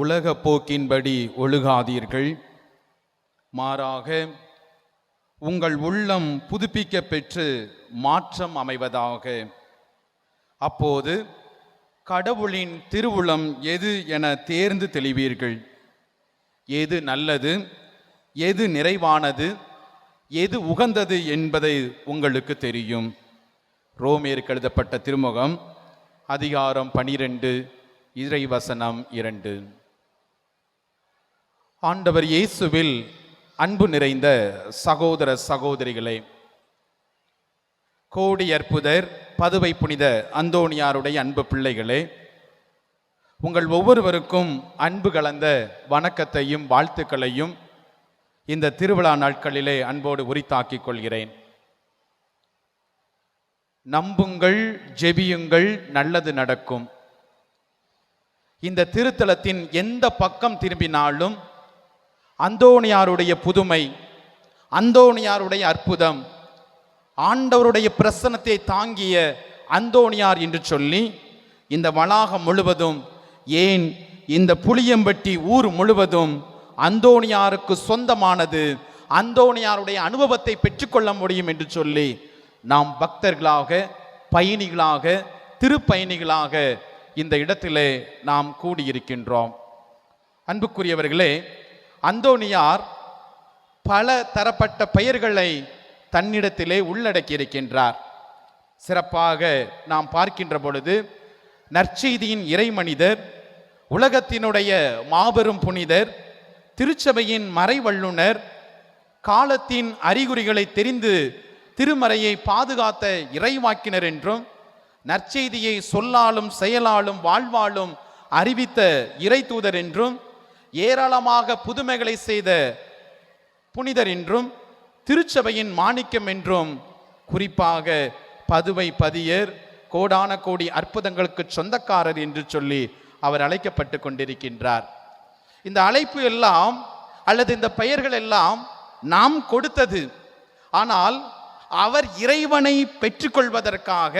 உலக போக்கின்படி ஒழுகாதீர்கள். மாறாக உங்கள் உள்ளம் புதுப்பிக்க பெற்று மாற்றம் அமைவதாக. அப்போது கடவுளின் திருவுளம் எது என தேர்ந்து தெளிவீர்கள். எது நல்லது எது நிறைவானது எது உகந்தது என்பதை உங்களுக்கு தெரியும். ரோமேற்கு எழுதப்பட்ட திருமுகம் அதிகாரம் பனிரெண்டு இறைவசனம் இரண்டு. ஆண்டவர் இயேசுவில் அன்பு நிறைந்த சகோதர சகோதரிகளே கோடி அற்புதர் பதுவை புனித அந்தோணியாருடைய அன்பு பிள்ளைகளே உங்கள் ஒவ்வொருவருக்கும் அன்பு கலந்த வணக்கத்தையும் வாழ்த்துக்களையும் இந்த திருவிழா நாட்களிலே அன்போடு உரித்தாக்கிக் கொள்கிறேன். நம்புங்கள் ஜெபியுங்கள் நல்லது நடக்கும். இந்த திருத்தலத்தின் எந்த பக்கம் திரும்பினாலும் அந்தோணியாருடைய புதுமை அந்தோணியாருடைய அற்புதம் ஆண்டவருடைய பிரசனத்தை தாங்கிய அந்தோணியார் என்று சொல்லி இந்த வளாகம் முழுவதும் ஏன் இந்த புளியம்பட்டி ஊர் முழுவதும் அந்தோணியாருக்கு சொந்தமானது அந்தோணியாருடைய அனுபவத்தை பெற்றுக்கொள்ள முடியும் என்று சொல்லி நாம் பக்தர்களாக பயணிகளாக திருப்பயணிகளாக இந்த இடத்திலே நாம் கூடியிருக்கின்றோம். அன்புக்குரியவர்களே அந்தோனியார் பல தரப்பட்ட பெயர்களை தன்னிடத்திலே உள்ளடக்கியிருக்கின்றார். சிறப்பாக நாம் பார்க்கின்ற பொழுது நற்செய்தியின் இறைமனிதர் உலகத்தினுடைய மாபெரும் புனிதர் திருச்சபையின் மறைவல்லுனர் காலத்தின் அறிகுறிகளை தெரிந்து திருமறையை பாதுகாத்த இறைவாக்கினர் என்றும் நற்செய்தியை சொல்லாலும் செயலாலும் வாழ்வாலும் அறிவித்த இறை தூதர் என்றும் ஏராளமாக புதுமைகளை செய்த புனிதர் என்றும் திருச்சபையின் மாணிக்கம் என்றும் குறிப்பாக பதுவை பதியர் கோடான கோடி அற்புதங்களுக்கு சொந்தக்காரர் என்று சொல்லி அவர் அழைக்கப்பட்டு கொண்டிருக்கின்றார். இந்த அழைப்பு எல்லாம் அல்லது இந்த பெயர்கள் எல்லாம் நாம் கொடுத்தது. ஆனால் அவர் இறைவனை பெற்றுக்கொள்வதற்காக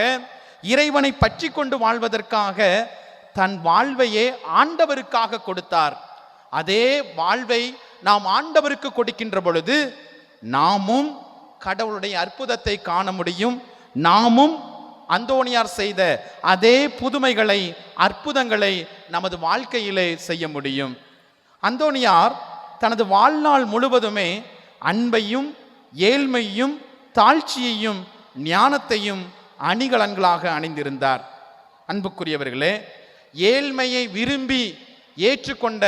இறைவனை பற்றி கொண்டு வாழ்வதற்காக தன் வாழ்வையே ஆண்டவருக்காக கொடுத்தார். அதே வாழ்வை நாம் ஆண்டவருக்கு கொடுக்கின்ற பொழுது நாமும் கடவுளுடைய அற்புதத்தை காண முடியும். நாமும் அந்தோணியார் செய்த அதே புதுமைகளை அற்புதங்களை நமது வாழ்க்கையிலே செய்ய முடியும். அந்தோணியார் தனது வாழ்நாள் முழுவதுமே அன்பையும் ஏழ்மையும் தாழ்ச்சியையும் ஞானத்தையும் அணிகலன்களாக அணிந்திருந்தார். அன்புக்குரியவர்களே ஏழ்மையை விரும்பி ஏற்றுக்கொண்ட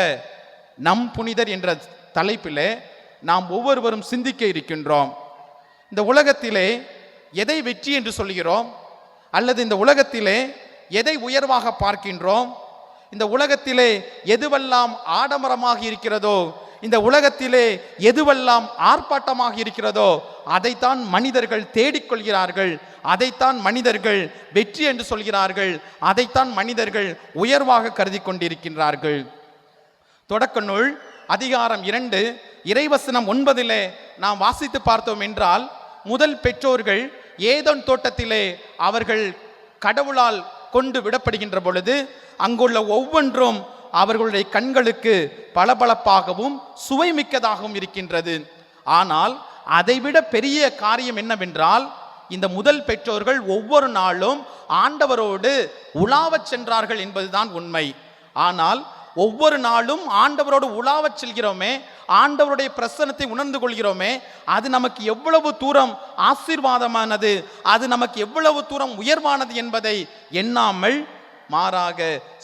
நம் புனிதர் என்ற தலைப்பில் நாம் ஒவ்வொருவரும் சிந்திக்க இருக்கின்றோம். இந்த உலகத்திலே எதை வெற்றி என்று சொல்கிறோம்? அல்லது இந்த உலகத்திலே எதை உயர்வாக பார்க்கின்றோம்? இந்த உலகத்திலே எதுவெல்லாம் ஆடம்பரமாக இருக்கிறதோ? இந்த உலகத்திலே எதுவெல்லாம் ஆர்ப்பாட்டமாக இருக்கிறதோ? அதைத்தான் மனிதர்கள் தேடிக்கொள்கிறார்கள். அதைத்தான் மனிதர்கள் வெற்றி என்று சொல்கிறார்கள். அதைத்தான் மனிதர்கள் உயர்வாக கருதி கொண்டிருக்கின்றார்கள். தொடக்க நூல் அதிகாரம் இரண்டு இறைவசனம் ஒன்பதிலே நாம் வாசித்து பார்த்தோம் என்றால் முதல் பெற்றோர்கள் ஏதோன் தோட்டத்திலே அவர்கள் கடவுளால் கொண்டு விடப்படுகின்ற பொழுது அங்குள்ள ஒவ்வொன்றும் அவர்களுடைய கண்களுக்கு பளபளப்பாகவும் சுவைமிக்கதாகவும் இருக்கின்றது. ஆனால் அதைவிட பெரிய காரியம் என்னவென்றால் இந்த முதல் பெற்றோர்கள் ஒவ்வொரு நாளும் ஆண்டவரோடு உலாவச் சென்றார்கள் என்பதுதான் உண்மை. ஆனால் ஒவ்வொரு நாளும் ஆண்டவரோடு உலாவச் செல்கிறோமே ஆண்டவருடைய பிரசனத்தை உணர்ந்து கொள்கிறோமே அது நமக்கு எவ்வளவு தூரம் ஆசீர்வாதமானது அது நமக்கு எவ்வளவு தூரம் உயர்வானது என்பதை எண்ணாமல் மாறாக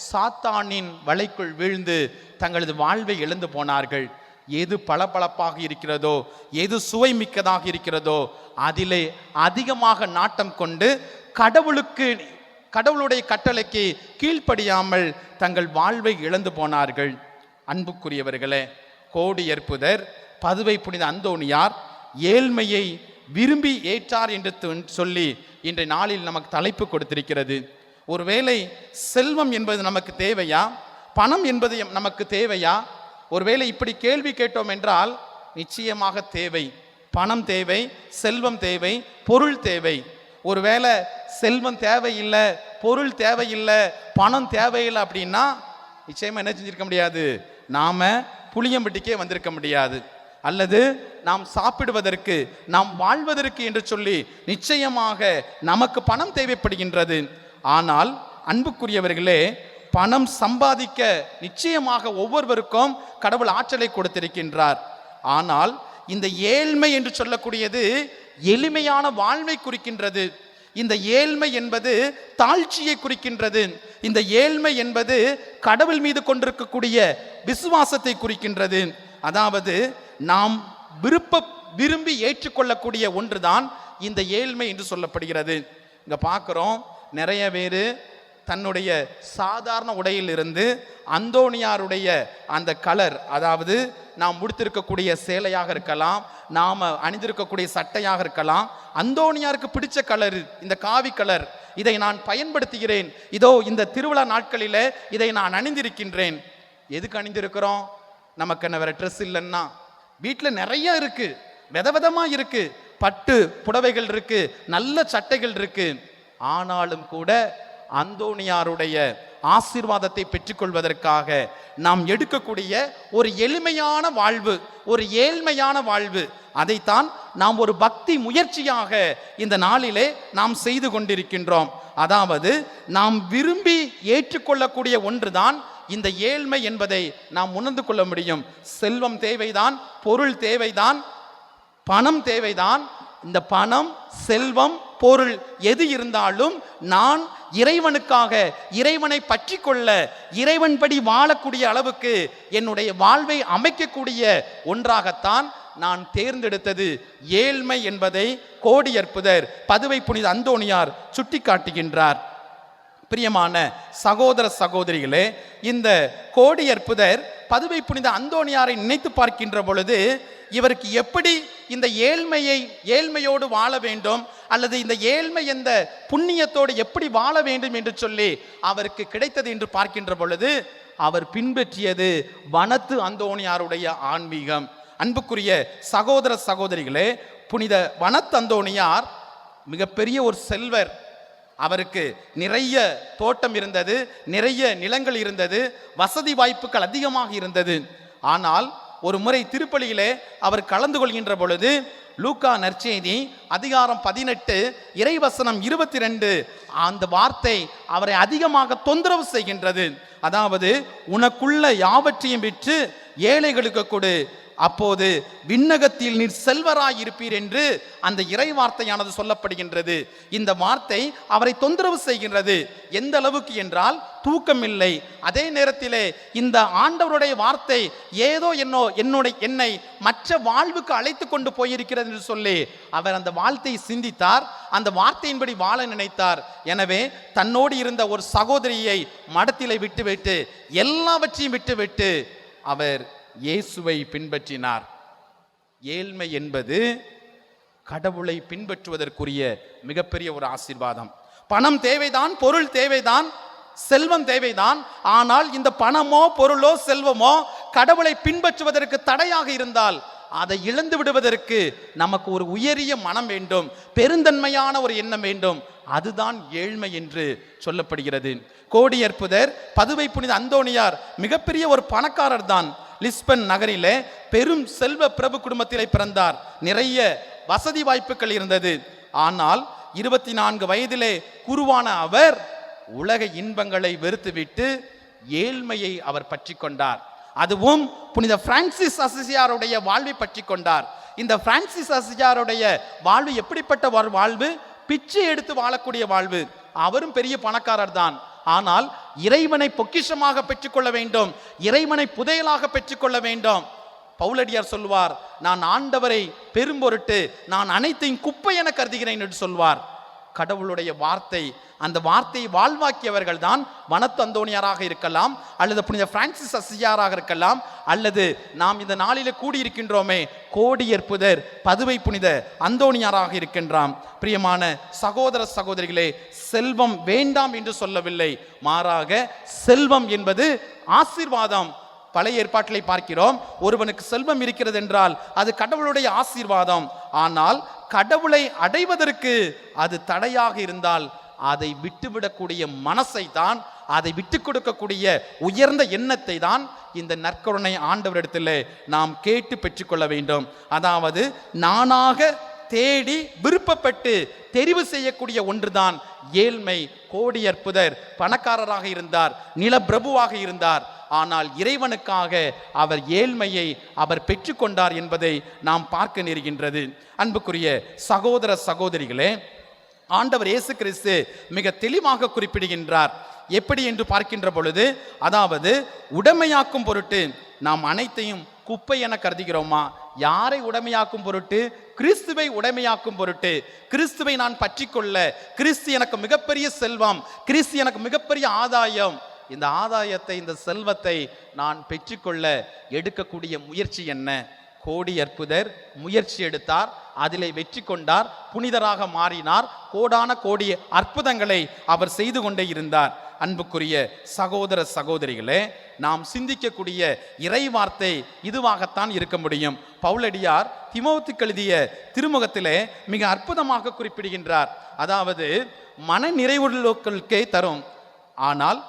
சாத்தானின் வலைக்குள் வீழ்ந்து தங்களது வாழ்வை இழந்து போனார்கள். எது பளபளப்பாக இருக்கிறதோ எது சுவை மிக்கதாக இருக்கிறதோ அதிலே அதிகமாக நாட்டம் கொண்டு கடவுளுக்கு கடவுளுடைய கட்டளைக்கு கீழ்ப்படியாமல் தங்கள் வாழ்வை இழந்து போனார்கள். அன்புக்குரியவர்களே கோடி ஏற்புதர் பதுவை புனித அந்தோணியார் ஏழ்மையை விரும்பி ஏற்றார் என்று சொல்லி இன்றைய நாளில் நமக்கு தலைப்பு கொடுத்திருக்கிறது. ஒருவேளை செல்வம் என்பது நமக்கு தேவையா? பணம் என்பது நமக்கு தேவையா? ஒருவேளை இப்படி கேள்வி கேட்டோம் என்றால் நிச்சயமாக தேவை. பணம் தேவை செல்வம் தேவை பொருள் தேவை. ஒருவேளை செல்வம் தேவையில்லை பொருள் தேவையில்லை பணம் தேவையில்லை அப்படின்னா நிச்சயமாக என்ன செஞ்சிருக்க முடியாது? நாம் புளியம்பட்டிக்கே வந்திருக்க முடியாது. அல்லது நாம் சாப்பிடுவதற்கு நாம் வாழ்வதற்கு என்று சொல்லி நிச்சயமாக நமக்கு பணம் தேவைப்படுகின்றது. ஆனால் அன்புக்குரியவர்களே பணம் சம்பாதிக்க நிச்சயமாக ஒவ்வொருவருக்கும் கடவுள் ஆற்றலை கொடுத்திருக்கின்றார். ஆனால் இந்த ஏழ்மை என்று சொல்லக்கூடியது எளிமையான வாழ்வை குறிக்கின்றது. இந்த ஏழ்மை என்பது தாழ்ச்சியை குறிக்கின்றது. இந்த ஏழ்மை என்பது கடவுள் மீது கொண்டிருக்கக்கூடிய விசுவாசத்தை குறிக்கின்றது. அதாவது நாம் விருப்ப விரும்பி ஏற்றுக்கொள்ளக்கூடிய ஒன்றுதான் இந்த ஏழ்மை என்று சொல்லப்படுகிறது. இங்கே பார்க்குறோம் நிறைய பேர் தன்னுடைய சாதாரண உடையிலிருந்து அந்தோனியாருடைய அந்த கலர் அதாவது நாம் உடுத்திருக்கக்கூடிய சேலையாக இருக்கலாம் நாம் அணிந்திருக்கக்கூடிய சட்டையாக இருக்கலாம் அந்தோனியாருக்கு பிடிச்ச கலர் இந்த காவி கலர் இதை நான் பயன்படுத்துகிறேன். இதோ இந்த திருவிழா நாட்களில் இதை நான் அணிந்திருக்கின்றேன். எதுக்கு அணிந்திருக்கிறோம்? நமக்கு என்ன வேற ட்ரெஸ் இல்லைன்னா? வீட்டில் நிறைய இருக்கு விதவிதமாக இருக்கு பட்டு புடவைகள் இருக்கு நல்ல சட்டைகள் இருக்கு. ஆனாலும் கூட அந்தோணியாருடைய ஆசீர்வாதத்தை பெற்றுக்கொள்வதற்காக நாம் எடுக்கக்கூடிய ஒரு எளிமையான வாழ்வு ஒரு ஏழ்மையான வாழ்வு. அதைத்தான் நாம் ஒரு பக்தி முயற்சியாக இந்த நாளிலே நாம் செய்து கொண்டிருக்கின்றோம். அதாவது நாம் விரும்பி ஏற்றுக்கொள்ளக்கூடிய ஒன்றுதான் இந்த ஏழ்மை என்பதை நாம் உணர்ந்து கொள்ள முடியும். செல்வம் தேவைதான் பொருள் தேவைதான் பணம் தேவைதான். இந்த பணம் செல்வம் பொருள் எது இருந்தாலும் நான் இறைவனுக்காக இறைவனை பற்றி கொள்ள இறைவன்படி வாழக்கூடிய அளவுக்கு என்னுடைய வாழ்வை அமைக்கக்கூடிய ஒன்றாகத்தான் நான் தேர்ந்தெடுத்தது ஏழ்மை என்பதை கோடியற்புதர் பதுவை புனித அந்தோணியார் சுட்டிக்காட்டுகின்றார். பிரியமான சகோதர சகோதரிகளே இந்த கோடி அற்புதர் பதுவை புனித அந்தோணியாரை நினைத்து பார்க்கின்ற பொழுது இவருக்கு எப்படி இந்த ஏழ்மையை ஏழ்மையோடு வாழ வேண்டும் அல்லது இந்த ஏழ்மை எந்த புண்ணியத்தோடு எப்படி வாழ வேண்டும் என்று சொல்லி அவருக்கு கிடைத்தது என்று பார்க்கின்ற பொழுது அவர் பின்பற்றியது வனத்து அந்தோணியாருடைய ஆன்மீகம். அன்புக்குரிய சகோதர சகோதரிகளே புனித வனத்தந்தோணியார் மிகப்பெரிய ஒரு செல்வர். அவருக்கு நிறைய தோட்டம் இருந்தது நிறைய நிலங்கள் இருந்தது வசதி வாய்ப்புகள் அதிகமாக இருந்தது. ஆனால் ஒரு முறை திருப்பலியிலே அவர் கலந்து கொள்கின்ற பொழுது லூக்கா நற்செய்தி அதிகாரம் பதினெட்டு இறைவசனம் இருபத்தி ரெண்டு அந்த வார்த்தை அவரை அதிகமாக தொந்தரவு செய்கின்றது. அதாவது உனக்குள்ள யாவற்றையும் விற்று ஏழைகளுக்கு கொடு அப்போது விண்ணகத்தில் நீர் செல்வராய் இருப்பீர் என்று அந்த இறை வார்த்தையானது சொல்லப்படுகின்றது. இந்த வார்த்தை அவரை தொந்தரவு செய்கின்றது. எந்த அளவுக்கு என்றால் தூக்கமில்லை. அதே நேரத்திலே இந்த ஆண்டவருடைய வார்த்தை ஏதோ என்னோ என்னுடைய என்னை மற்ற வாழ்வுக்கு அழைத்து கொண்டு போயிருக்கிறது என்று சொல்லி அவர் அந்த வாழ்த்தை சிந்தித்தார். அந்த வார்த்தையின்படி வாழ நினைத்தார். எனவே தன்னோடு இருந்த ஒரு சகோதரியை மடத்திலே விட்டுவிட்டு எல்லாவற்றையும் விட்டுவிட்டு அவர் இயேசுவை பின்பற்றினார். ஏழ்மை என்பது கடவுளை பின்பற்றுவதற்குரிய மிகப்பெரிய ஒரு ஆசீர்வாதம். பணம் தேவைதான் பொருள் தேவைதான் செல்வம் தேவைதான் ஆனால் இந்த பணமோ பொருளோ செல்வமோ கடவுளை பின்பற்றுவதற்கு தடையாக இருந்தால் அதை இழந்து விடுவதற்கு நமக்கு ஒரு உயரிய மனம் வேண்டும் பெருந்தன்மையான ஒரு எண்ணம் வேண்டும். அதுதான் ஏழ்மை என்று சொல்லப்படுகிறது. கோடியற்புதர் பதுவை புனித அந்தோணியார் மிகப்பெரிய ஒரு பணக்காரர் தான் லிஸ்பன் நகரிலே பெரும் செல்வ பிரபு குடும்பத்திலே பிறந்தார். நிறைய வசதி வாய்ப்புகள் இருந்தது. ஆனால் இருபத்தி நான்கு வயதிலே குருவான அவர் உலக இன்பங்களை வெறுத்துவிட்டு ஏழ்மையை அவர் பற்றி கொண்டார். அதுவும் புனித பிரான்சிஸ் அசிசியாருடைய வாழ்வை பற்றி கொண்டார். இந்த பிரான்சிஸ் அசிசியாருடைய வாழ்வு எப்படிப்பட்ட ஒரு வாழ்வு? பிச்சை எடுத்து வாழக்கூடிய வாழ்வு. அவரும் பெரிய பணக்காரர் தான் ஆனால் இறைவனை பொக்கிஷமாக பெற்றுக்கொள்ள வேண்டும். இறைவனை புதையலாக பெற்றுக்கொள்ள வேண்டும். பவுலடியார் சொல்வார் நான் ஆண்டவரை பெரும்பொருட்டு நான் அனைத்தையும் குப்பை என கருதுகிறேன் என்று சொல்வார். கடவுளுடைய வார்த்தை அந்த வார்த்தையை வாழ்வாக்கியவர்கள் தான் வனத்து இருக்கலாம் அல்லது புனித பிரான்சிஸ் அசியாராக இருக்கலாம் அல்லது நாம் இந்த நாளில் கூடியிருக்கின்றோமே கோடியற்புதர் பதுவை புனித அந்தோணியாராக இருக்கின்றாம். பிரியமான சகோதர சகோதரிகளே செல்வம் வேண்டாம் என்று சொல்லவில்லை. மாறாக செல்வம் என்பது ஆசீர்வாதம். பழைய ஏற்பாட்டிலே பார்க்கிறோம் ஒருவனுக்கு செல்வம் இருக்கிறது என்றால் அது கடவுளுடைய ஆசீர்வாதம். ஆனால் கடவுளை அடைவதற்கு அது தடையாக இருந்தால் அதை விட்டுவிடக்கூடிய மனசை தான் அதை விட்டு கொடுக்கக்கூடிய உயர்ந்த எண்ணத்தை தான் இந்த நற்கருணை ஆண்டவரிடத்தில் நாம் கேட்டு பெற்றுக்கொள்ள வேண்டும். அதாவது நானாக தேடி விருப்பப்பட்டு தெரிவு செய்யக்கூடிய ஒன்றுதான். ஏழ்மை கோடி அற்புதர் பணக்காரராக இருந்தார் நிலப்பிரபுவாக இருந்தார். ஆனால் இறைவனுக்காக அவர் ஏழ்மையை அவர் பெற்றுக்கொண்டார் என்பதை நாம் பார்க்க நேருகின்றது. அன்புக்குரிய சகோதர சகோதரிகளே ஆண்டவர் இயேசு கிறிஸ்து மிக தெளிவாக குறிப்பிடுகின்றார். எப்படி என்று பார்க்கின்ற பொழுது அதாவது உடமையாக்கும் பொருட்டு நாம் அனைத்தையும் குப்பை என கருதுகிறோமா? யாரை உடைமையாக்கும் பொருட்டு? கிறிஸ்துவை உடைமையாக்கும் பொருட்டு. கிறிஸ்துவை நான் பற்றிக்கொள்ள கிறிஸ்து எனக்கு மிகப்பெரிய செல்வம் கிறிஸ்து எனக்கு மிகப்பெரிய ஆதாயம். இந்த ஆதாயத்தை இந்த செல்வத்தை நான் பெற்றுக்கொள்ள எடுக்கக்கூடிய முயற்சி என்ன? கோடி அற்புதர் முயற்சி எடுத்தார் அதிலே வெற்றி கொண்டார் புனிதராக மாறினார் கோடான கோடி அற்புதங்களை அவர் செய்து கொண்டே இருந்தார். அன்புக்குரிய சகோதர சகோதரிகளே நாம் சிந்திக்கக்கூடிய இறை வார்த்தை இதுவாகத்தான் இருக்க முடியும். பவுலடியார் திமோத்துக்கு கழுதிய திருமுகத்திலே மிக அற்புதமாக குறிப்பிடுகின்றார். அதாவது மன நிறைவுள்ளோக்களுக்கே தரும். ஆனால்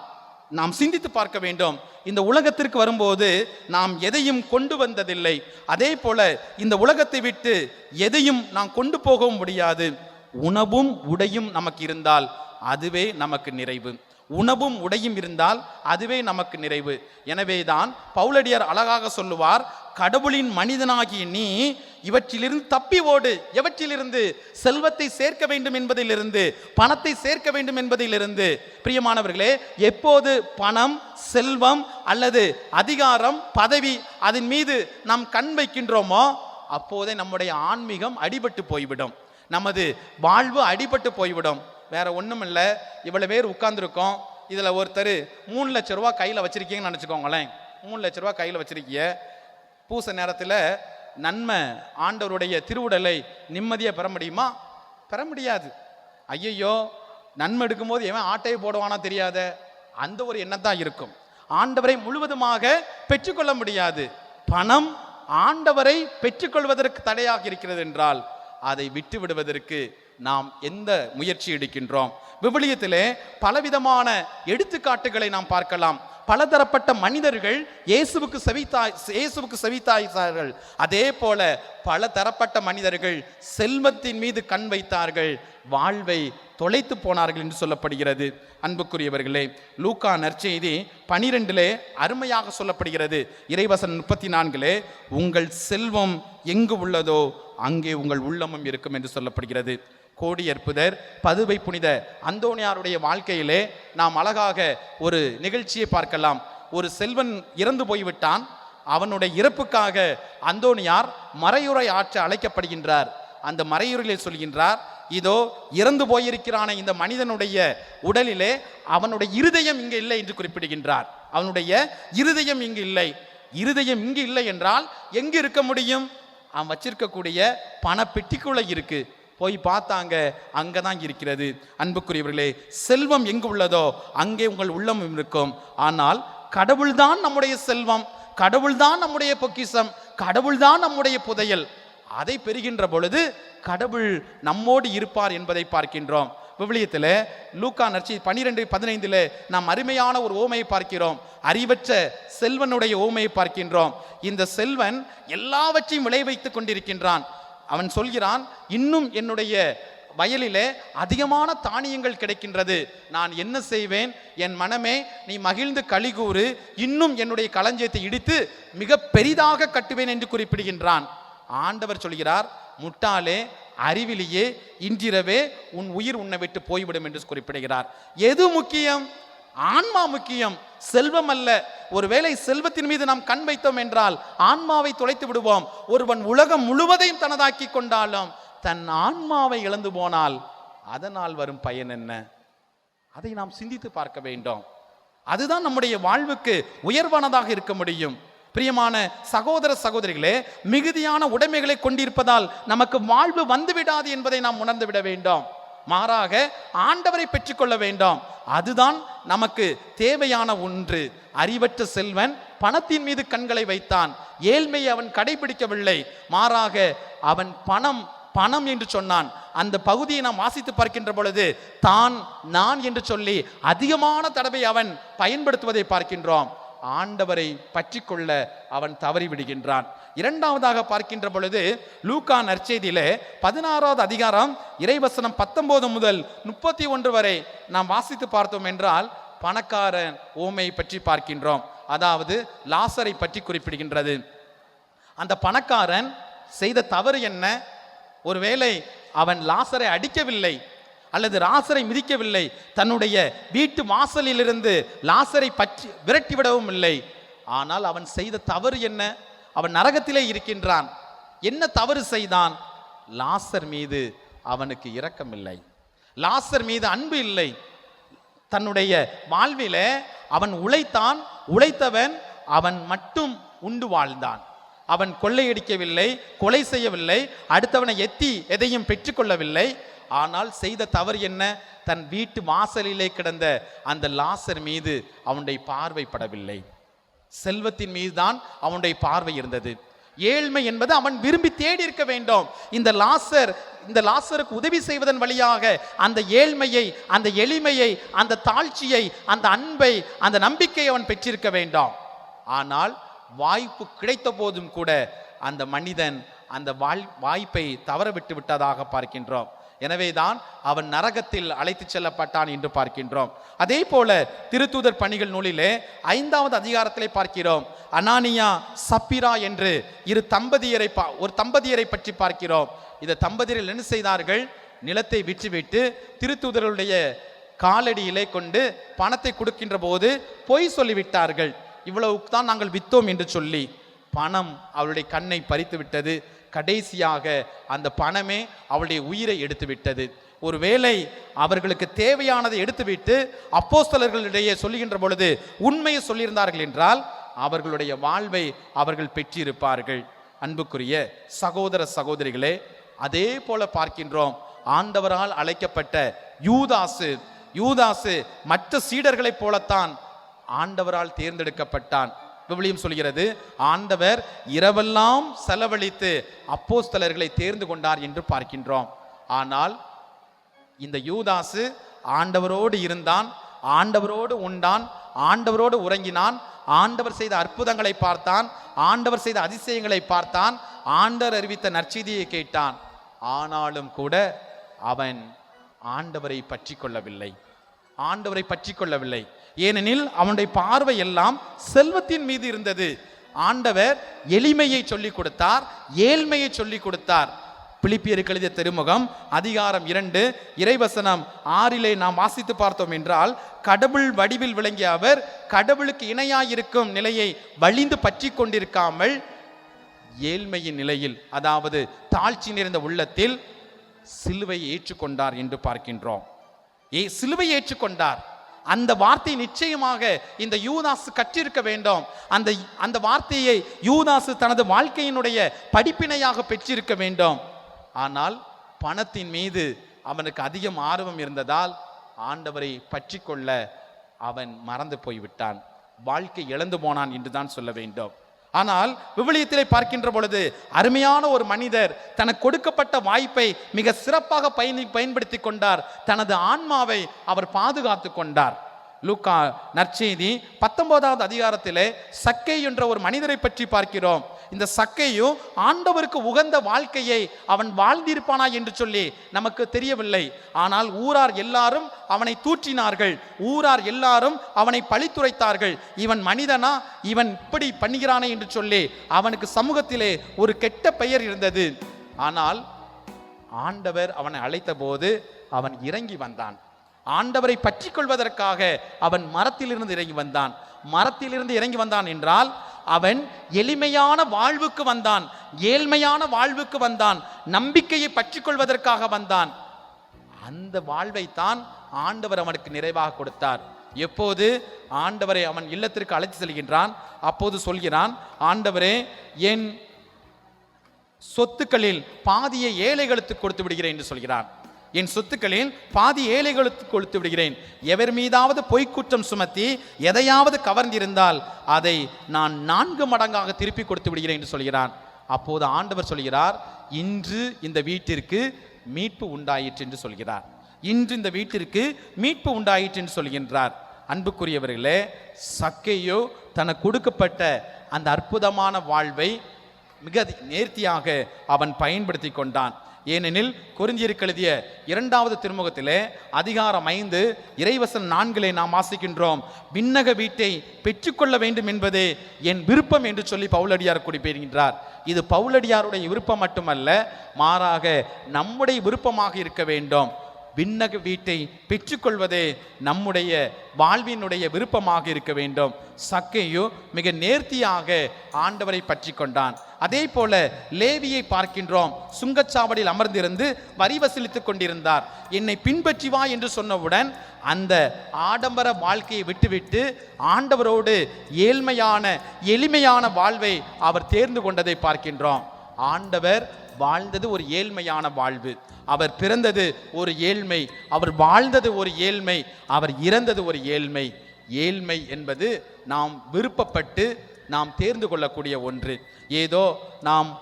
நாம் சிந்தித்து பார்க்க வேண்டும். இந்த உலகத்திற்கு வரும்போது நாம் எதையும் கொண்டு வந்ததில்லை. அதே போல இந்த உலகத்தை விட்டு எதையும் நாம் கொண்டு போகவும் முடியாது. உணவும் உடையும் நமக்கு இருந்தால் அதுவே நமக்கு நிறைவு. உணவும் உடையும் இருந்தால் அதுவே நமக்கு நிறைவு. எனவேதான் பவுலடியார் அழகாக சொல்லுவார் கடவுளின் மனிதனாகிய நீ இவற்றிலிருந்து தப்பி ஓடு. எவற்றிலிருந்து? செல்வத்தை சேர்க்க வேண்டும் என்பதிலிருந்து பணத்தை சேர்க்க வேண்டும் என்பதிலிருந்து. பிரியமானவர்களே எப்போது பணம் செல்வம் அல்லது அதிகாரம் பதவி அதன் மீது நாம் கண் வைக்கின்றோமோ அப்போதே நம்முடைய ஆன்மீகம் அடிபட்டு போய்விடும். நமது வாழ்வு அடிபட்டு போய்விடும். வேற ஒன்றும் இல்லை இவ்வளோ பேர் உட்கார்ந்துருக்கோம். இதில் ஒருத்தர் மூணு லட்ச ரூபா கையில் வச்சுருக்கீங்கன்னு நினச்சிக்கோங்களேன். மூணு லட்ச ரூபா கையில் வச்சிருக்கீங்க பூச நேரத்துல நன்மை ஆண்டவருடைய திருவுடலை நிம்மதியா பெற முடியுமா? பெற முடியாது. ஐயையோ நன்மை எடுக்கும்போது எவன் ஆட்டையை போடுவானா தெரியாத அந்த ஒரு எண்ணம் தான் இருக்கும். ஆண்டவரை முழுவதுமாக பெற்றுக்கொள்ள முடியாது. பணம் ஆண்டவரை பெற்றுக்கொள்வதற்கு தடையாக இருக்கிறது என்றால் அதை விட்டு விடுவதற்கு நாம் எந்த முயற்சி எடுக்கின்றோம்? விவிலியத்திலே பலவிதமான எடுத்துக்காட்டுகளை நாம் பார்க்கலாம். பலதரப்பட்ட மனிதர்கள் இயேசுவுக்கு செவித்தாய் இயேசுவுக்கு செவித்தாய்த்தார்கள். அதே போல பல தரப்பட்ட மனிதர்கள் செல்வத்தின் மீது கண் வைத்தார்கள் வாழ்வை தொலைத்து போனார்கள் என்று சொல்லப்படுகிறது. அன்புக்குரியவர்களே லூக்கா நற்செய்தி பனிரெண்டிலே அருமையாக சொல்லப்படுகிறது. இறைவசன் முப்பத்தி நான்கிலே உங்கள் செல்வம் எங்கு உள்ளதோ அங்கே உங்கள் உள்ளமும் இருக்கும் என்று சொல்லப்படுகிறது. கோடி அற்புதர் பதுவை புனித. அந்தோனியாருடைய வாழ்க்கையிலே நாம் அழகாக ஒரு நிகழ்ச்சியை பார்க்கலாம். ஒரு செல்வன் இறந்து போய்விட்டான். அவனுடைய இறப்புக்காக அந்தோனியார் மறையுறை ஆற்ற அழைக்கப்படுகின்றார். அந்த மறையுறையிலே சொல்கின்றார் இதோ இறந்து போயிருக்கிறான இந்த மனிதனுடைய உடலிலே அவனுடைய இருதயம் இங்கு இல்லை என்று குறிப்பிடுகின்றார். அவனுடைய இருதயம் இங்கு இல்லை. இருதயம் இங்கு இல்லை என்றால் எங்கு இருக்க முடியும்? அவன் வச்சிருக்கக்கூடிய பண பெட்டிக்குள்ள இருக்கு. போய் பார்த்தாங்க அங்கே தான் இருக்கிறது. அன்புக்குரியவர்களே செல்வம் எங்கு உள்ளதோ அங்கே உங்கள் உள்ளமும் இருக்கும். ஆனால் கடவுள்தான் நம்முடைய செல்வம் கடவுள்தான் நம்முடைய பொக்கிஷம் கடவுள்தான் நம்முடைய புதையல். அதை பெறுகின்ற பொழுது கடவுள் நம்மோடு இருப்பார் என்பதை பார்க்கின்றோம். விவிலியத்தில் லூக்கா நர்ச்சி பன்னிரெண்டு பதினைந்தில் நாம் அருமையான ஒரு ஓமையை பார்க்கிறோம். அறிவற்ற செல்வனுடைய ஓமையை பார்க்கின்றோம். இந்த செல்வன் எல்லாவற்றையும் விளைவைத்துக் கொண்டிருக்கின்றான். அவன் சொல்கிறான் இன்னும் என்னுடைய வயலிலே அதிகமான தானியங்கள் கிடைக்கின்றது. நான் என்ன செய்வேன்? என் மனமே நீ மகிழ்ந்து கலிகூறு இன்னும் என்னுடைய களஞ்சியத்தை இடித்து மிக பெரிதாக கட்டுவேன் என்று குறிப்பிடுகின்றான். ஆண்டவர் சொல்கிறார் முட்டாளே அறிவிலேயே இன்றிரவே உன் உயிர் உன்னை விட்டு போய்விடும் என்று குறிப்பிடுகிறார். எது முக்கியம்? ஆன்மா முக்கியம். செல்வம் அல்ல ஒருவேளை செல்வத்தின் மீது நாம் கண் வைத்தோம் என்றால் ஆன்மாவை தொலைத்து விடுவோம். ஒருவன் உலகம் முழுவதையும் தனதாக்கி கொண்டாலும் தன் ஆன்மாவை இழந்து போனால் அதனால் வரும் பயன் என்ன? அதை நாம் சிந்தித்து பார்க்க வேண்டும். அதுதான் நம்முடைய வாழ்வுக்கு உயர்வானதாக இருக்க முடியும். பிரியமான சகோதர சகோதரிகளே மிகுதியான உடைமைகளை கொண்டிருப்பதால் நமக்கு வாழ்வு வந்துவிடாது என்பதை நாம் உணர்ந்து விட வேண்டும். மாறாக ஆண்டவரை பெற்றுக்கொள்ள வேண்டும். அதுதான் நமக்கு தேவையான ஒன்று. அறிவற்ற செல்வன் பணத்தின் மீது கண்களை வைத்தான். ஏழ்மையை அவன் கடைபிடிக்கவில்லை. மாறாக அவன் பணம் பணம் என்று சொன்னான். அந்த பகுதியை நாம் வாசித்து பார்க்கின்ற பொழுது தான் நான் என்று சொல்லி அதிகமான தடவை அவன் பயன்படுத்துவதை பார்க்கின்றோம். ஆண்டவரை பற்றிக்கொள்ள அவன் தவறிவிடுகின்றான். இரண்டாவதாக பார்க்கின்ற பொழுது லூகா நற்செய்தியிலே பதினாறாவது அதிகாரம் இறைவசனம் பத்தொன்பது முதல் முப்பத்தி ஒன்று வரை நாம் வாசித்து பார்த்தோம் என்றால் பணக்காரன் ஓமை பற்றி பார்க்கின்றோம். அதாவது லாசரை பற்றி குறிப்பிடுகின்றது. அந்த பணக்காரன் செய்த தவறு என்ன? ஒருவேளை அவன் லாசரை அடிக்கவில்லை அல்லது லாசரை மிதிக்கவில்லை. தன்னுடைய வீட்டு வாசலிலிருந்து லாசரை பற்றி விரட்டி விடவும் இல்லை. ஆனால் அவன் செய்த தவறு என்ன? அவன் நரகத்திலே இருக்கின்றான். என்ன தவறு செய்தான்? லாசர் மீது அவனுக்கு இரக்கமில்லை. லாசர் மீது அன்பு இல்லை. தன்னுடைய வாழ்வில அவன் உழைத்தான் உழைத்தவன் அவன் மட்டும் உண்டு வாழ்ந்தான். அவன் கொள்ளையடிக்கவில்லை கொலை செய்யவில்லை அடுத்தவனை எத்தி எதையும் பெற்றுக்கொள்ளவில்லை. ஆனால் செய்த தவறு என்ன? தன் வீட்டு வாசலிலே கிடந்த அந்த லாசர் மீது அவனுடைய பார்வைப்படவில்லை செல்வத்தின் மீதுதான் அவனுடைய பார்வை இருந்தது. ஏழ்மை என்பது அவன் விரும்பி தேடி இருக்க வேண்டும். இந்த லாசர் இந்த லாசருக்கு உதவி செய்வதன் வழியாக அந்த ஏழ்மையை அந்த எளிமையை அந்த தாழ்ச்சியை அந்த அன்பை அந்த நம்பிக்கையை அவன் பெற்றிருக்க வேண்டாம். ஆனால் வாய்ப்பு கிடைத்த போதும் கூட அந்த மனிதன் அந்த வாழ் வாய்ப்பை தவற விட்டு விட்டதாக பார்க்கின்றோம். எனவேதான் அவன் நரகத்தில் அழைத்து செல்லப்பட்டான் என்று பார்க்கின்றோம். அதே போல திருத்தூதர் பணிகள் நூலிலே ஐந்தாவது அதிகாரத்திலே பார்க்கிறோம். அனானியா சப்பிரா என்று இரு தம்பதியரை பா ஒரு தம்பதியரை பற்றி பார்க்கிறோம். இந்த தம்பதியர்கள் என்ன செய்தார்கள்? நிலத்தை விற்றுவிட்டு திருத்தூதர்களுடைய காலடியிலே கொண்டு பணத்தை கொடுக்கின்ற போது பொய் சொல்லிவிட்டார்கள். இவ்வளவுக்கு தான் நாங்கள் வித்தோம் என்று சொல்லி பணம் அவளுடைய கண்ணை பறித்து விட்டது கடைசியாக அந்த பணமே அவளுடைய உயிரை எடுத்துவிட்டது. ஒருவேளை அவர்களுக்கு தேவையானதை எடுத்துவிட்டு அப்போஸ்தலர்களிடையே சொல்லுகின்ற பொழுது உண்மையை சொல்லியிருந்தார்கள் என்றால் அவர்களுடைய வாழ்வை அவர்கள் பெற்றிருப்பார்கள். அன்புக்குரிய சகோதர சகோதரிகளே அதே போல பார்க்கின்றோம். ஆண்டவரால் அழைக்கப்பட்ட யூதாசு யூதாசு மற்ற சீடர்களைப் போலத்தான் ஆண்டவரால் தேர்ந்தெடுக்கப்பட்டான். விவிலியம் சொல்கிறது ஆண்டவர் இரவெல்லாம் செலவழித்து அப்போஸ்தலர்களை தேர்ந்து கொண்டார் என்று பார்க்கின்றோம். ஆனால் இந்த யூதாசு ஆண்டவரோடு இருந்தான் ஆண்டவரோடு உண்டான் ஆண்டவரோடு உறங்கினான் ஆண்டவர் செய்த அற்புதங்களை பார்த்தான் ஆண்டவர் செய்த அதிசயங்களை பார்த்தான் ஆண்டவர் அறிவித்த நற்செய்தியை கேட்டான். ஆனாலும் கூட அவன் ஆண்டவரை பற்றி கொள்ளவில்லை ஆண்டவரை பற்றி கொள்ளவில்லை ஏனெனில் அவனுடைய பார்வை எல்லாம் செல்வத்தின் மீது இருந்தது. ஆண்டவர் எளிமையை சொல்லிக் கொடுத்தார் ஏழ்மையை சொல்லிக் கொடுத்தார். பிலிப்பியருக்கு எழுதிய திருமுகம் அதிகாரம் இரண்டு இறைவசனம் ஆறிலே நாம் வாசித்து பார்த்தோம் என்றால் கடவுள் வடிவில் விளங்கிய அவர் கடவுளுக்கு இணையாயிருக்கும் நிலையை வழிந்து பற்றி கொண்டிருக்காமல் ஏழ்மையின் நிலையில் அதாவது தாழ்ச்சி நிறைந்த உள்ளத்தில் சிலுவை ஏற்றுக்கொண்டார் என்று பார்க்கின்றோம். ஏ சிலுவை ஏற்றுக்கொண்டார். அந்த வார்த்தை நிச்சயமாக இந்த யூதாசு கற்றிருக்க வேண்டும். அந்த அந்த வார்த்தையை யூதாசு தனது வாழ்க்கையினுடைய படிப்பினையாக பெற்றிருக்க வேண்டும். ஆனால் பணத்தின் மீது அவனுக்கு அதிகம் ஆர்வம் இருந்ததால் ஆண்டவரை பற்றி கொள்ள அவன் மறந்து போய்விட்டான். வாழ்க்கை இழந்து போனான் என்று தான் சொல்ல வேண்டும். ஆனால் விவிலியத்திலே பார்க்கின்ற பொழுது அருமையான ஒரு மனிதர் தனக்கு கொடுக்கப்பட்ட வாய்ப்பை மிக சிறப்பாக பயனி பயன்படுத்தி கொண்டார். தனது ஆன்மாவை அவர் பாதுகாத்து கொண்டார். லூக்கா நற்செய்தி பத்தொன்பதாவது அதிகாரத்திலே சக்கை என்ற ஒரு மனிதரை பற்றி பார்க்கிறோம். இந்த சக்கையும் ஆண்டவருக்கு உகந்த வாழ்க்கையை அவன் வாழ்ந்திருப்பானா என்று சொல்லி நமக்கு தெரியவில்லை. ஆனால் ஊரார் எல்லாரும் அவனை தூற்றினார்கள். ஊரார் எல்லாரும் அவனை பழித்துரைத்தார்கள். இவன் மனிதனா? இவன் இப்படி பண்ணுகிறானே என்று சொல்லி அவனுக்கு சமூகத்திலே ஒரு கெட்ட பெயர் இருந்தது. ஆனால் ஆண்டவர் அவனை அழைத்த போது அவன் இறங்கி வந்தான். ஆண்டவரை பற்றி கொள்வதற்காக அவன் மரத்திலிருந்து இறங்கி வந்தான். மரத்திலிருந்து இறங்கி வந்தான் என்றால் அவன் எளிமையான வாழ்வுக்கு வந்தான் ஏழ்மையான வாழ்வுக்கு வந்தான் நம்பிக்கையை பற்றிக்கொள்வதற்காக வந்தான். அந்த வாழ்வைத்தான் ஆண்டவர் அவனுக்கு நிறைவாக கொடுத்தார். எப்போது? ஆண்டவரை அவன் இல்லத்திற்கு அழைத்து செல்கின்றான். அப்போது சொல்கிறான் ஆண்டவரே என் சொத்துக்களில் பாதியை ஏழைகளுக்கு கொடுத்து விடுகிறேன் என்று சொல்கிறான். என் சொத்துக்களில் பாதி ஏழைகளுக்கு கொடுத்து விடுகிறேன். எவர் மீதாவது பொய்க்குற்றம் சுமத்தி எதையாவது கவர்ந்திருந்தால் அதை நான் நான்கு மடங்காக திருப்பி கொடுத்து விடுகிறேன் என்று சொல்கிறான். அப்போது ஆண்டவர் சொல்கிறார் இன்று இந்த வீட்டிற்கு மீட்பு உண்டாயிற்று என்று சொல்கிறார். இன்று இந்த வீட்டிற்கு மீட்பு உண்டாயிற்று என்று சொல்கின்றார். அன்புக்குரியவர்களே சக்கையோ தனக்கு கொடுக்கப்பட்ட அந்த அற்புதமான வாழ்வை மிக நேர்த்தியாக அவன் பயன்படுத்தி கொண்டான். ஏனெனில் குறிஞ்சியருக்கு எழுதிய இரண்டாவது திருமுகத்திலே அதிகாரம் ஐந்து இறைவசன் நான்கிலே நாம் வாசிக்கின்றோம். விண்ணக வீட்டை பெற்றுக்கொள்ள வேண்டும் என்பதே என் விருப்பம் என்று சொல்லி பவுலடியார் குறிப்பிடுகின்றார். இது பவுலடியாருடைய விருப்பம் மட்டுமல்ல மாறாக நம்முடைய விருப்பமாக இருக்க வேண்டும். விண்ணக வீட்டை பெற்றுக்கொள்வதே நம்முடைய வாழ்வினுடைய விருப்பமாக இருக்க வேண்டும். சக்கையோ மிக நேர்த்தியாக ஆண்டவரை பற்றி கொண்டான் அதே போல லேவியை பார்க்கின்றோம். சுங்கச்சாவடியில் அமர்ந்திருந்து வரி வசூலித்துக் கொண்டிருந்தார். என்னை பின்பற்றி வா என்று சொன்னவுடன் அந்த ஆடம்பர வாழ்க்கையை விட்டுவிட்டு ஆண்டவரோடு ஏழ்மையான எளிமையான வாழ்வை அவர் தேர்ந்து கொண்டதை பார்க்கின்றோம். ஆண்டவர் வாழ்ந்தது ஒரு ஏழ்மையான வாழ்வு. அவர் பிறந்தது ஒரு ஏழ்மை. அவர் வாழ்ந்தது ஒரு ஏழ்மை. அவர் இறந்தது ஒரு ஏழ்மை. ஏழ்மை என்பது நாம் விருப்பப்பட்டு நாம் தேர்ந்து கொள்ளக்கூடிய ஒன்று. ஏதோ நாம்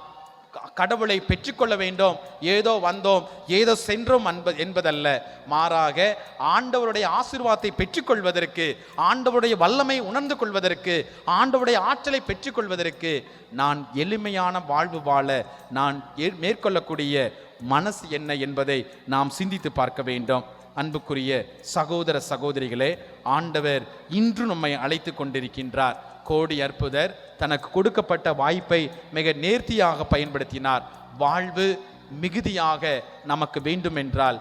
கடவுளை பெற்றுக்கொள்ள வேண்டும். ஏதோ வந்தோம் ஏதோ சென்றோம் என்ப என்பதல்ல. மாறாக ஆண்டவருடைய ஆசிர்வாதத்தை பெற்றுக்கொள்வதற்கு ஆண்டவருடைய வல்லமை உணர்ந்து கொள்வதற்கு ஆண்டவருடைய ஆற்றலை பெற்றுக்கொள்வதற்கு நான் எளிமையான வாழ்வு வாழ நான் ஏ- மேற்கொள்ளக்கூடிய மனசு என்ன என்பதை நாம் சிந்தித்து பார்க்க வேண்டும். அன்புக்குரிய சகோதர சகோதரிகளே ஆண்டவர் இன்று நம்மை அழைத்து கொண்டிருக்கின்றார். கோடி அற்புதர் தனக்கு கொடுக்கப்பட்ட வாய்ப்பை மிக நேர்த்தியாக பயன்படுத்தினார். வாழ்வு மிகுதியாக நமக்கு வேண்டும் என்றால்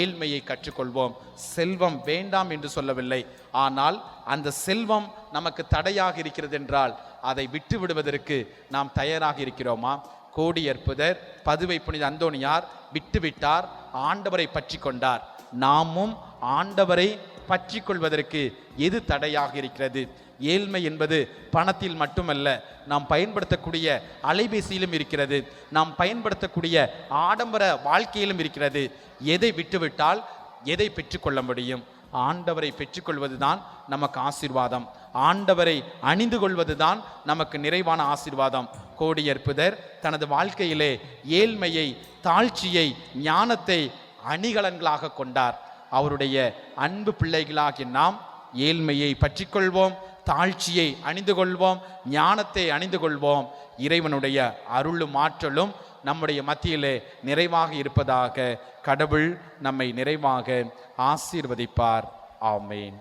ஏழ்மையை கற்றுக்கொள்வோம். செல்வம் வேண்டாம் என்று சொல்லவில்லை. ஆனால் அந்த செல்வம் நமக்கு தடையாக இருக்கிறது என்றால் அதை விட்டு விடுவதற்கு நாம் தயாராக இருக்கிறோமா? கோடி அற்புதர் பதுவை புனித அந்தோணியார் விட்டுவிட்டார் ஆண்டவரை பற்றி கொண்டார் நாமும் ஆண்டவரை பற்றி கொள்வதற்கு எது தடையாக இருக்கிறது? ஏழ்மை என்பது பணத்தில் மட்டுமல்ல நாம் பயன்படுத்தக்கூடிய அலைபேசியிலும் இருக்கிறது நாம் பயன்படுத்தக்கூடிய ஆடம்பர வாழ்க்கையிலும் இருக்கிறது. எதை விட்டுவிட்டால் எதை பெற்றுக்கொள்ள முடியும்? ஆண்டவரை பெற்றுக்கொள்வதுதான் நமக்கு ஆசீர்வாதம். ஆண்டவரை அணிந்து கொள்வதுதான் நமக்கு நிறைவான ஆசீர்வாதம். கோடியற்புதர் தனது வாழ்க்கையிலே ஏழ்மையை தாழ்ச்சியை ஞானத்தை அணிகலன்களாக கொண்டார். அவருடைய அன்பு பிள்ளைகளாகிய நாம் ஏழ்மையை பற்றிக்கொள்வோம். தாழ்ச்சியை அணிந்து கொள்வோம் ஞானத்தை அணிந்து கொள்வோம். இறைவனுடைய அருளும் ஆற்றலும் நம்முடைய மத்தியிலே நிறைவாக இருப்பதாக கடவுள் நம்மை நிறைவாக ஆசீர்வதிப்பார். ஆமேன்.